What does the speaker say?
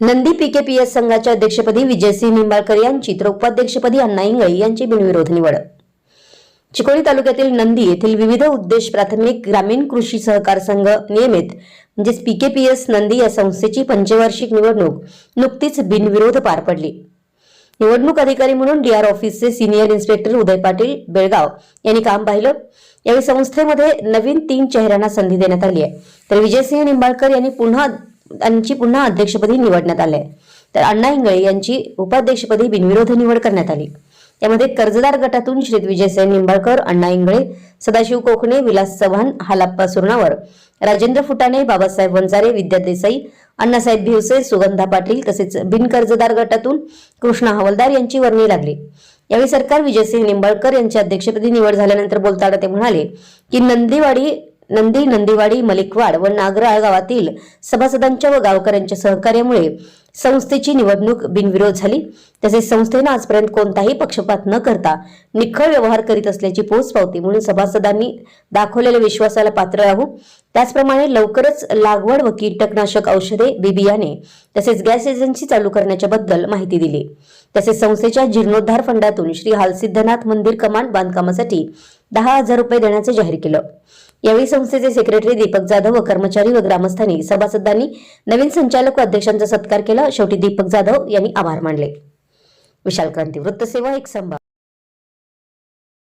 नंदी पीकेपीएस संघाच्या अध्यक्षपदी विजयसिंह निंबाळकर यांची तर उपाध्यक्षपदी अण्णा इंगळे यांची बिनविरोध निवड. चिकोली तालुक्यातील नंदी येथील विविध उद्देश प्राथमिक ग्रामीण कृषी सहकार संघ नियमित म्हणजेच पीकेपीएस नंदी या संस्थेची पंचवार्षिक निवडणूक नुकतीच बिनविरोध पार पडली. निवडणूक अधिकारी म्हणून डीआर ऑफिसचे सिनियर इन्स्पेक्टर उदय पाटील बेळगाव यांनी काम पाहिलं. यावेळी संस्थेमध्ये नवीन तीन चेहऱ्यांना संधी देण्यात आली आहे. तर विजयसिंह निंबाळकर यांनी पुन्हा यांची पुन्हा अध्यक्षपदी निवडण्यात आले तर अण्णा इंगळे यांची उपाध्यक्षपदी बिनविरोध निवड करण्यात आली. त्यामध्ये कर्जदार गटातून श्री निंबाळकर अण्णा इंगळे सदाशिव कोकणे विलास चव्हाण हालाप्पा सुरणावर राजेंद्र फुटाणे बाबासाहेब वंजारे विद्या देसाई अण्णासाहेब भिवसे सुगंधा पाटील तसेच बिनकर्जदार गटातून कृष्णा हवलदार यांची वर्णी लागली. यावेळी सरकार विजयसिंह निंबाळकर यांच्या अध्यक्षपदी निवड झाल्यानंतर बोलताना ते म्हणाले की नंदीवाडी नंदी नंदीवाडी मलिकवाड व नागराळ गावातील सभासदांच्या व गावकऱ्यांच्या सहकार्यामुळे संस्थेची निवडणूक बिनविरोध झाली. तसेच संस्थेनं आजपर्यंत कोणताही पक्षपात न करता निखळ व्यवहार करीत असल्याची पोचपावती म्हणून सभासदांनी दाखवलेल्या विश्वासाला पात्र राहू. त्याचप्रमाणे लवकरच लागवड व कीटकनाशक औषधे बी बियाणे तसेच गॅस एजन्सी चालू करण्याच्या बद्दल माहिती दिली. तसेच संस्थेच्या जीर्णोद्धार फंडातून श्री हालसिद्धनाथ मंदिर कमांड बांधकामासाठी दहा हजार रुपये देण्याचे जाहीर केलं. यावेळी संस्थेचे सेक्रेटरी दीपक जाधव व कर्मचारी व ग्रामस्थांनी सभासदांनी नवीन संचालक व अध्यक्षांचा सत्कार केला. शेवटी दीपक जाधव यांनी आभार मानले. विशाल क्रांती वृत्तसेवा एक संभा